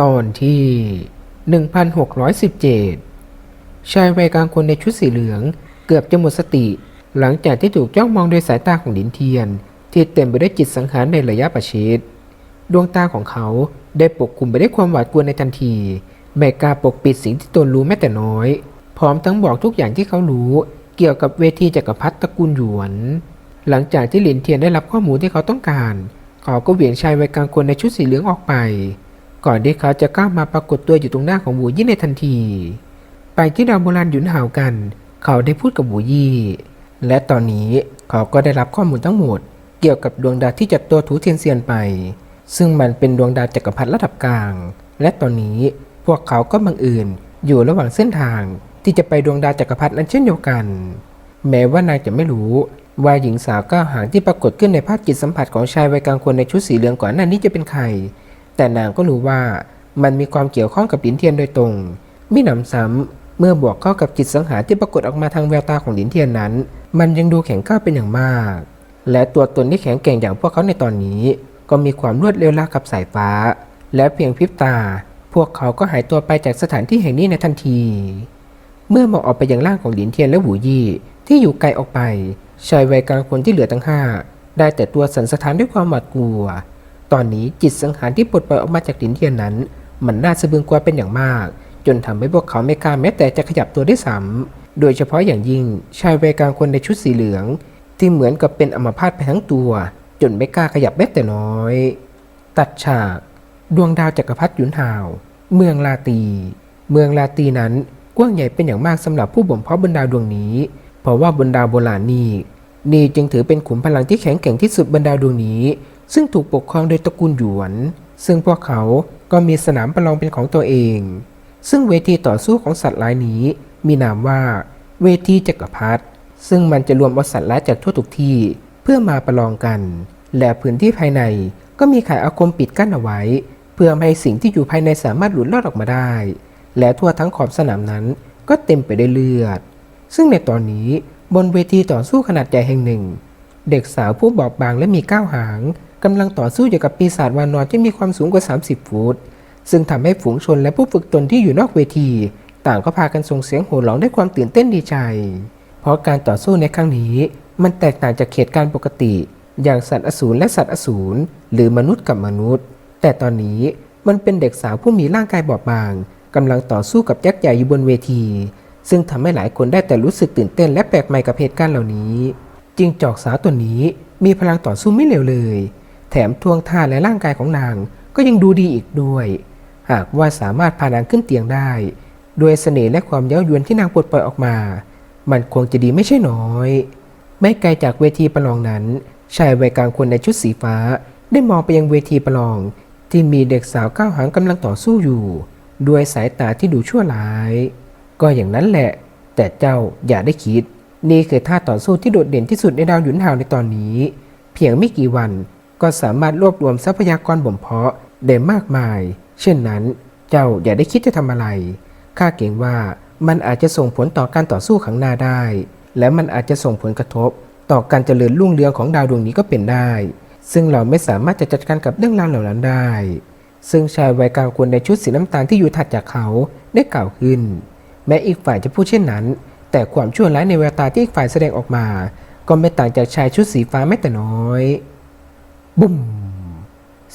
ตอนที่ 1617 ชายวัยกลางคนในชุดสีเหลือง เกือบจะหมดสติ หลังจากที่ถูกจ้องมองโดยสายตาของหลินเทียน ที่เต็มไปด้วยจิตสังหารในระยะประชิดดวงตาของเขาได้ปกคลุมไปด้วยความหวาดกลัวในทันทีไม่กล้าปกปิดสิ่งที่ตนรู้แม้แต่น้อย พร้อมทั้งบอกทุกอย่างที่เขารู้ เกี่ยวกับเวทีจักรพรรดิตระกูลหยวน หลังจากที่หลินเทียนได้รับข้อมูลที่เขาต้องการ เขาก็เหวี่ยงชายวัยกลางคนในชุดสีเหลืองออกไป ก่อนที่เขาจะก้าวมาปรากฏตัวอยู่ตรงหน้าของหวูยี่ในทันที ไปที่ดาวโบราณหยุนหาวกัน เขาได้พูดกับหวูยี่ และตอนนี้เขาก็ได้รับข้อมูลทั้งหมด เกี่ยวกับดวงดาวที่จัดตัวถูเทียนเซียนไป ซึ่งมันเป็นดวงดาวจักรพรรดิระดับกลาง และตอนนี้พวกเขาก็บังเอิญอยู่ระหว่างเส้นทาง ที่จะไปดวงดาวจักรพรรดินั้นเช่นเดียวกัน แม้ว่านางจะไม่รู้ว่าหญิงสาวก้าวหางที่ปรากฏขึ้นในภาพจิตสัมผัสของชายวัยกลางคนในชุดสีเหลืองก่อนหน้านี้จะเป็นใคร แต่นางก็รู้ว่ามันมีความเกี่ยวข้องกับหลินเทียนโดยตรงมิหนำซ้ำเมื่อบวกเข้ากับจิตสังหารที่ปรากฏออกมาทางแววตาของหลินเทียนนั้น มันยังดูแข็งกร้าวเป็นอย่างมาก และตัวตนที่แข็งแกร่งอย่างพวกเขาในตอนนี้ ก็มีความรวดเร็วราวกับสายฟ้า และเพียงพริบตา พวกเขาก็หายตัวไปจากสถานที่แห่งนี้ในทันที เมื่อมองออกไปยังร่างของหลินเทียนและหูยี่ที่อยู่ไกลออกไปชายวัยกลางคนที่เหลือทั้งห้าได้แต่ตัวสั่นสะท้านด้วยความหวาดกลัว ตอนนี้จิตสังหารที่ปลดปล่อยออกมาจากหลินเทียนนั้น มันน่าสะบึงกว่าเป็นอย่างมาก จนทำให้พวกเขาไม่กล้าแม้แต่จะขยับตัวได้ซ้ำโดยเฉพาะอย่างยิ่งชายวัยกลางคนในชุดสีเหลือง ที่เหมือนกับเป็นอัมพาตไปทั้งตัว จนไม่กล้าขยับแม้แต่น้อย ตัดฉาก ดวงดาวจักรพรรดิยุนหาว เมืองลาตี เมืองลาตีนั้นกว้างใหญ่เป็นอย่างมากสำหรับผู้บ่มเพาะบนดาวดวงนี้ เพราะว่าบนดาวโบราณนี้นี่จึงถือเป็นขุมพลังที่แข็งแกร่งที่สุดบนดาวดวงนี้ ซึ่งถูกปกครองโดยตระกูลหยวน ซึ่งพวกเขาก็มีสนามประลองเป็นของตัวเอง ซึ่งเวทีต่อสู้ของสัตว์ร้ายนี้ มีนามว่า เวทีจักรพรรดิซึ่งมันจะรวมเอาสัตว์ร้ายจากทั่วทุกที่เพื่อมาประลองกัน และพื้นที่ภายในก็มีข่ายอาคมปิดกั้นเอาไว้ เพื่อไม่ให้สิ่งที่อยู่ภายในสามารถหลุดรอดออกมาได้ และทั่วทั้งขอบสนามนั้นก็เต็มไปด้วยเลือด ซึ่งในตอนนี้บนเวทีต่อสู้ขนาดใหญ่แห่งหนึ่ง เด็กสาวผู้บอบบางและมีก้าวหาง กำลังต่อสู้อยู่กับปีศาจวานอนที่มีความสูงกว่า 30 ฟุต ซึ่งทำให้ฝูงชนและผู้ฝึกตนที่อยู่นอกเวที ต่างก็พากันส่งเสียงโห่ร้องด้วยความตื่นเต้นดีใจ เพราะการต่อสู้ในครั้งนี้ มันแตกต่างจากเหตุการณ์ปกติ อย่างสัตว์อสูรและสัตว์อสูรหรือมนุษย์กับมนุษย์ แต่ตอนนี้มันเป็นเด็กสาวผู้มีร่างกายบอบบางกำลังต่อสู้กับยักษ์ใหญ่อยู่บนเวที ซึ่งทำให้หลายคนได้แต่รู้สึกตื่นเต้นและแปลกใหม่กับเหตุการณ์เหล่านี้ จิงจอกสาวตัวนี้มีพลังต่อสู้ไม่เร็วเลย แถมท่วงท่าและร่างกายของนางก็ยังดูดีอีกด้วย หากว่าสามารถพานางขึ้นเตียงได้ ด้วยเสน่ห์และความเย้ายวนที่นางปลดปล่อยออกมา มันคงจะดีไม่ใช่น้อย ไม่ไกลจากเวทีประลองนั้นชายวัยกลางคนในชุดสีฟ้า ได้มองไปยังเวทีประลอง ที่มีเด็กสาวก้าวหางกำลังต่อสู้อยู่ ด้วยสายตาที่ดูชั่วร้าย ก็อย่างนั้นแหละ แต่เจ้าอย่าได้คิด นี่คือท่าต่อสู้ที่โดดเด่นที่สุดในดาวหยุนหาวในตอนนี้ เพียงไม่กี่วัน ก็สามารถรวบรวมทรัพยากรบ่มเพาะได้มากมาย เช่นนั้น เจ้าอย่าได้คิดจะทำอะไร ข้าเกรงว่ามันอาจจะส่งผลต่อการต่อสู้ขังหน้าได้ และมันอาจจะส่งผลกระทบ ต่อการเจริญรุ่งเรืองของดาวดวงนี้ก็เป็นได้ ซึ่งเราไม่สามารถจะจัดการกับเรื่องราวเหล่านั้นได้ ซึ่งชายวัยกลางคนในชุดสีน้ำตาลที่อยู่ถัดจากเขาได้กล่าวขึ้น แม้อีกฝ่ายจะพูดเช่นนั้น แต่ความชั่วร้ายในแววตาที่อีกฝ่ายแสดงออกมา ก็ไม่ต่างจากชายชุดสีฟ้าแม้แต่น้อย บุ้ม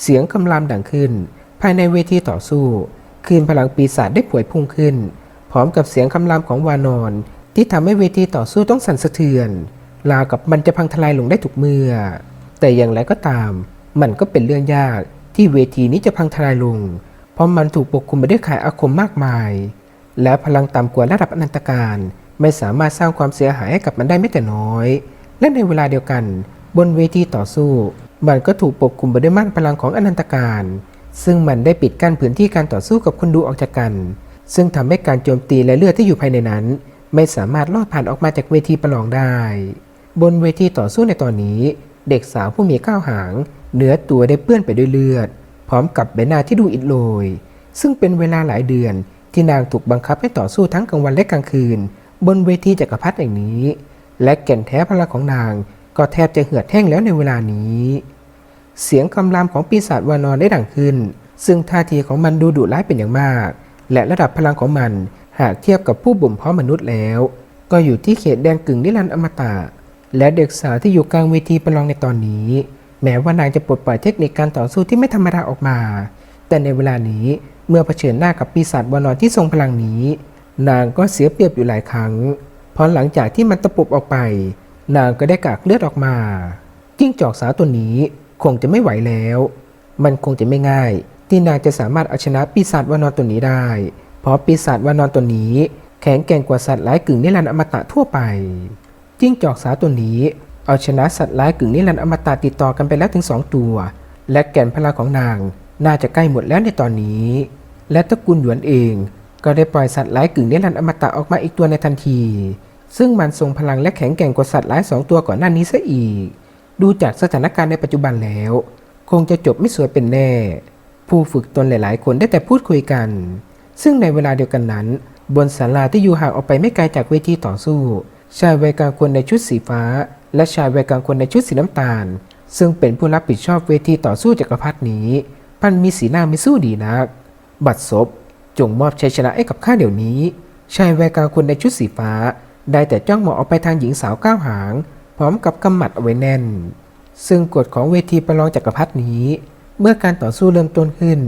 เสียงคำรามดังขึ้น ภายในเวทีต่อสู้ คืนพลังปีศาจได้ป่วยพุ่งขึ้น พร้อมกับเสียงคำรามของวานอน ที่ทำให้เวทีต่อสู้ต้องสั่นสะเทือนราวกับมันจะพังทลายลงได้ทุกเมื่อ แต่อย่างไรก็ตาม มันก็เป็นเรื่องยากที่เวทีนี้จะพังทลายลง เพราะมันถูกปกคลุมไปด้วยข่ายอาคมมากมาย และพลังต่ำกว่าระดับอนันตการไม่สามารถสร้างความเสียหายให้กับมันได้แม้แต่น้อย และในเวลาเดียวกัน บนเวทีต่อสู้ มันก็ถูกปกคลุมไปด้วยม่านพลังของอนันตการ ซึ่งมันได้ปิดกั้นพื้นที่การต่อสู้กับคนดูออกจากกัน ซึ่งทำให้การโจมตีและเลือดที่อยู่ภายในนั้น ไม่สามารถลอดผ่านออกมาจากเวทีประลองได้ บนเวทีต่อสู้ในตอนนี้ เด็กสาวผู้มีก้าวหาง เนื้อตัวได้เปื้อนไปด้วยเลือด พร้อมกับใบหน้าที่ดูอิดโรย ซึ่งเป็นเวลาหลายเดือนที่นางถูกบังคับให้ต่อสู้ทั้งกลางวันและกลางคืน บนเวทีจักรพรรดิแห่งนี้ และแก่นแท้พลังของนาง ก็แทบจะเหือดแห้งแล้วในเวลานี้ เสียงคำรามของปีศาจวานอนได้ดังขึ้น ซึ่งท่าทีของมันดูดุร้ายเป็นอย่างมาก และระดับพลังของมันหากเทียบกับผู้บ่มเพาะมนุษย์แล้ว ก็อยู่ที่เขตแดนกึ่งนิรันดร์อมตะ และเด็กสาวที่อยู่กลางเวทีประลองในตอนนี้ แม้ว่านางจะปลดปล่อยเทคนิคการต่อสู้ที่ไม่ธรรมดาออกมา แต่ในเวลานี้เมื่อเผชิญหน้ากับปีศาจวานอนที่ทรงพลังนี้ นางก็เสียเปรียบอยู่หลายครั้ง เพราะหลังจากที่มันตะปบออกไป นางก็ได้กากเลือดออกมา จิ้งจอกสาวตัวนี้คงจะไม่ไหวแล้ว มันคงจะไม่ง่าย ที่นางจะสามารถเอาชนะปีศาจวานอนตัวนี้ได้ เพราะปีศาจวานอนตัวนี้ แข็งแกร่งกว่าสัตว์ร้ายกึ่งนิรันดร์อมตะทั่วไป จิ้งจอกสาวตัวนี้เอาชนะสัตว์ร้ายกึ่งนิรันดร์อมตะติดต่อกันไปแล้วถึงสองตัว และแก่นพลังของนางน่าจะใกล้หมดแล้วในตอนนี้ และตระกูลหยวนเอง ก็ได้ปล่อยสัตว์ร้ายกึ่งนิรันดร์อมตะออกมาอีกตัวในทันที ซึ่งมันทรงพลังและแข็งแกร่งกว่าสัตว์ร้ายสองตัวก่อนหน้านี้ซะอีก ดูจากสถานการณ์ในปัจจุบันแล้ว คงจะจบไม่สวยเป็นแน่ ผู้ฝึกตนหลาย ๆ คนได้แต่พูดคุยกัน ซึ่งในเวลาเดียวกันนั้น บนศาลาที่อยู่ห่างออกไปไม่ไกลจากเวทีต่อสู้ ชายวัยกลางคนในชุดสีฟ้า และชายวัยกลางคนในชุดสีน้ำตาล ซึ่งเป็นผู้รับผิดชอบเวทีต่อสู้จักรพรรดินี้พันมีสีหน้าไม่สู้ดีนัก บัดซบจงมอบชัยชนะให้กับข้าเดี๋ยวนี้ ชายวัยกลางคนในชุดสีฟ้า ได้แต่จ้องมองออกไปทางหญิงสาวก้าวหาง พร้อมกับกำหมัดเอาไว้แน่น ซึ่งกฎของเวทีประลองจักรพรรดินี้ เมื่อการต่อสู้เริ่มต้นขึ้น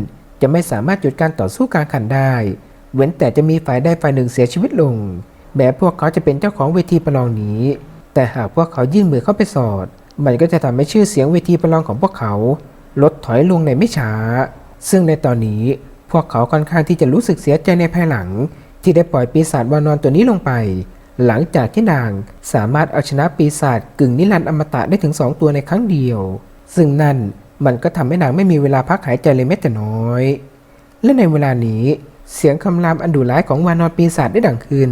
จะไม่สามารถหยุดการต่อสู้กลางขันได้ เว้นแต่จะมีฝ่ายใดฝ่ายหนึ่งเสียชีวิตลง แม้พวกเขาจะเป็นเจ้าของเวทีประลองนี้ แต่หากพวกเขายื่นมือเข้าไปสอด มันก็จะทำให้ชื่อเสียงเวทีประลองของพวกเขา ลดถอยลงในไม่ช้า ซึ่งในตอนนี้พวกเขาค่อนข้างที่จะรู้สึกเสียใจในภายหลัง ที่ได้ปล่อยปีศาจวานอนตัวนี้ลงไป หลังจากที่นางสามารถเอาชนะปีศาจกึ่งนิรันดร์อมตะได้ถึงสองตัวในครั้งเดียว ซึ่งนั่นมันก็ทำให้นางไม่มีเวลาพักหายใจเลยแม้แต่น้อย และในเวลานี้เสียงคำรามอันดุร้ายของวานอนปีศาจได้ดังขึ้น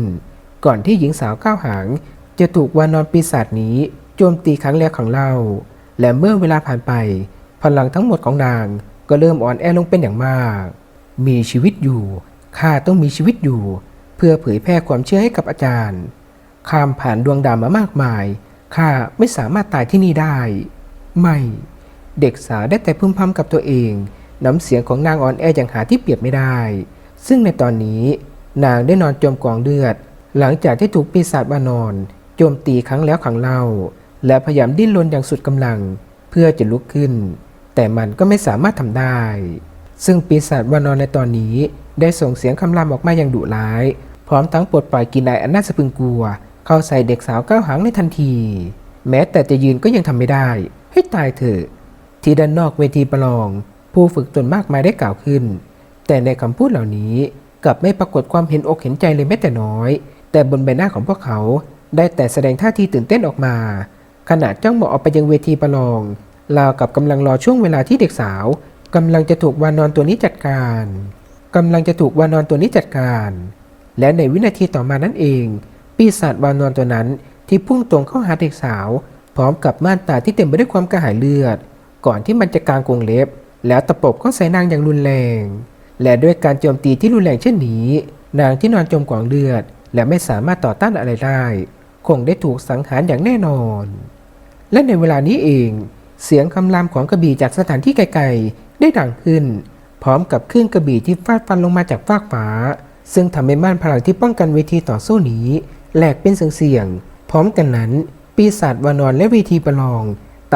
ก่อนที่หญิงสาวก้าวหาง จะถูกวานอนปีศาจนี้โจมตีครั้งแรกของเราและเมื่อเวลาผ่านไป พลังทั้งหมดของนางก็เริ่มอ่อนแอลงเป็นอย่างมาก มีชีวิตอยู่ข้าต้องมีชีวิตอยู่ เพื่อเผยแพร่ความเชื่อให้กับอาจารย์ ข้ามผ่านดวงดาวมามากมาย ข้าไม่สามารถตายที่นี่ได้ ไม่ เด็กสาวได้แต่พึมพำกับตัวเอง น้ำเสียงของนางอ่อนแออย่างหาที่เปรียบไม่ได้ ซึ่งในตอนนี้ นางได้นอนจมกองเลือด หลังจากที่ถูกปีศาจวานอน โจมตีครั้งแล้วครั้งเล่า และพยายามดิ้นรนอย่างสุดกำลัง เพื่อจะลุกขึ้น แต่มันก็ไม่สามารถทำได้ซึ่งปีศาจวานอนในตอนนี้ได้ส่งเสียงคำรามออกมาอย่างดุร้าย พร้อมทั้งปลดปล่อยกินไออันน่าสะพึงกลัว เข้าใส่เด็กสาวก้าวหางในทันที แม้แต่จะยืนก็ยังทำไม่ได้ ให้ตายเถอะ ที่ด้านนอกเวทีประลอง ผู้ฝึกตนมากมายได้กล่าวขึ้น แต่ในคำพูดเหล่านี้กลับไม่ปรากฏความเห็นอกเห็นใจเลยแม้แต่น้อย แต่บนใบหน้าของพวกเขา ได้แต่แสดงท่าทีตื่นเต้นออกมา ขณะจ้องมองออกไปยังเวทีประลองราวกับกำลังรอช่วงเวลาที่เด็กสาวกำลังจะถูกวานอนตัวนี้จัดการกำลังจะถูกวานอนตัวนี้จัดการ และในวินาทีต่อมานั่นเอง ปีศาจวานอนตัวนั้นที่พุ่งตรงเข้าหาเด็กสาว พร้อมกับม่านตาที่เต็มไปด้วยความกระหายเลือด ก่อนที่มันจะกางกรงเล็บ แล้วตะปบเข้าใส่นางอย่างรุนแรง และด้วยการโจมตีที่รุนแรงเช่นนี้ นางที่นอนจมกองเลือด และไม่สามารถต่อต้านอะไรได้ คงได้ถูกสังหารอย่างแน่นอน และในเวลานี้เอง เสียงคำรามของกระบี่จากสถานที่ไกลๆได้ดังขึ้น พร้อมกับคลื่นกระบี่ที่ฟาดฟันลงมาจากฟากฟ้า ซึ่งทำให้ม่านพลังที่ป้องกันเวทีต่อสู้นี้แหลกเป็นเสียงๆพร้อมกันนั้น ปีศาจวานอนและเวทีประลอง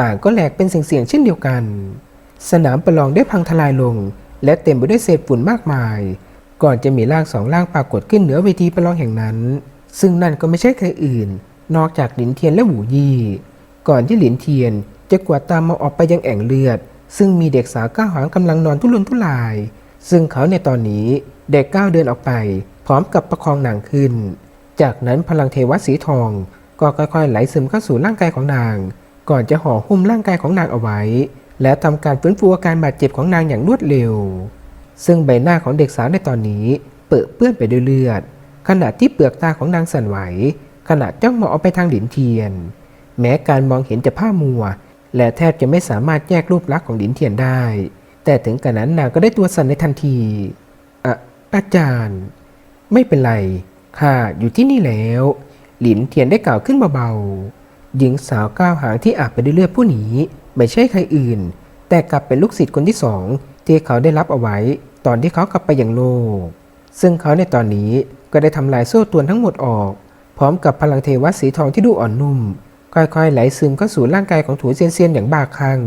ต่างก็แหลกเป็นเสียงๆเช่นเดียวกัน สนามประลองได้พังทลายลง และเต็มไปด้วยเศษฝุ่นมากมาย ก่อนจะมีร่างสองร่างปรากฏขึ้นเหนือเวทีประลองแห่งนั้น ซึ่งนั่นก็ไม่ใช่ใครอื่น นอกจากหลินเทียนและหวูยี่ ก่อนที่หลินเทียนจะกวาดตามมาออกไปยังแอ่งเลือด ซึ่งมีเด็กสาวก้าวหางกำลังนอนทุรนทุราย ซึ่งเขาในตอนนี้เด็กก้าวเดินออกไป พร้อมกับประคองนางขึ้น จากนั้นพลังเทวะสีทองก็ค่อยๆ ไหลซึมเข้าสู่ร่างกายของนาง ก่อนจะห่อหุ้มร่างกายของนางเอาไว้ และทำการฟื้นฟูอาการบาดเจ็บของนางอย่างรวดเร็ว ซึ่งใบหน้าของเด็กสาวในตอนนี้เปื้อนเปื้อนไปด้วยเลือด ขณะที่เปลือกตาของนางสั่นไหว ขณะจ้องมองออกไปทางหลินเทียน แม้การมองเห็นจะผ้ามัว และแทบจะไม่สามารถแยกรูปลักษณ์ของหลินเทียนได้ แต่ถึงกระนั้นนางก็ได้ตัวสั่นในทันทีอะอาจารย์ ไม่เป็นไรข้าอยู่ที่นี่แล้ว หลินเทียนได้กล่าวขึ้นเบาๆหญิงสาวก้าวหางที่อาบไปด้วยเลือดผู้นี้ไม่ใช่ใครอื่น แต่กลับเป็นลูกศิษย์คนที่สองที่ที่เขาได้รับเอาไว้ ตอนที่เขากลับไปอย่างโลก ซึ่งเขาในตอนนี้ก็ได้ทำลายโซ่ตรวนทั้งหมดออก พร้อมกับพลังเทวะสีทองที่ดูอ่อนนุ่ม ค่อยๆไหลซึมเข้าสู่ร่างกายของถูเซียนเซียนอย่างบ้าคลั่ง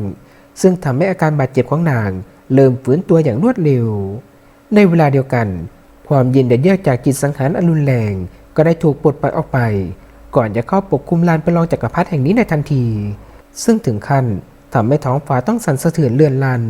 ซึ่งทำให้อาการบาดเจ็บของนาง เริ่มฟื้นตัวอย่างรวดเร็ว ในเวลาเดียวกัน ความเย็นเดือดเยือกจากจิตสังหารอันรุนแรง ก็ได้ถูกปลดปล่อยออกไป ก่อนจะเข้าปกคลุมลานประลองจักรพรรดิแห่งนี้ในทันที ซึ่งถึงขั้นทำให้ท้องฟ้าต้องสั่นสะเทือนเลื่อนลั่น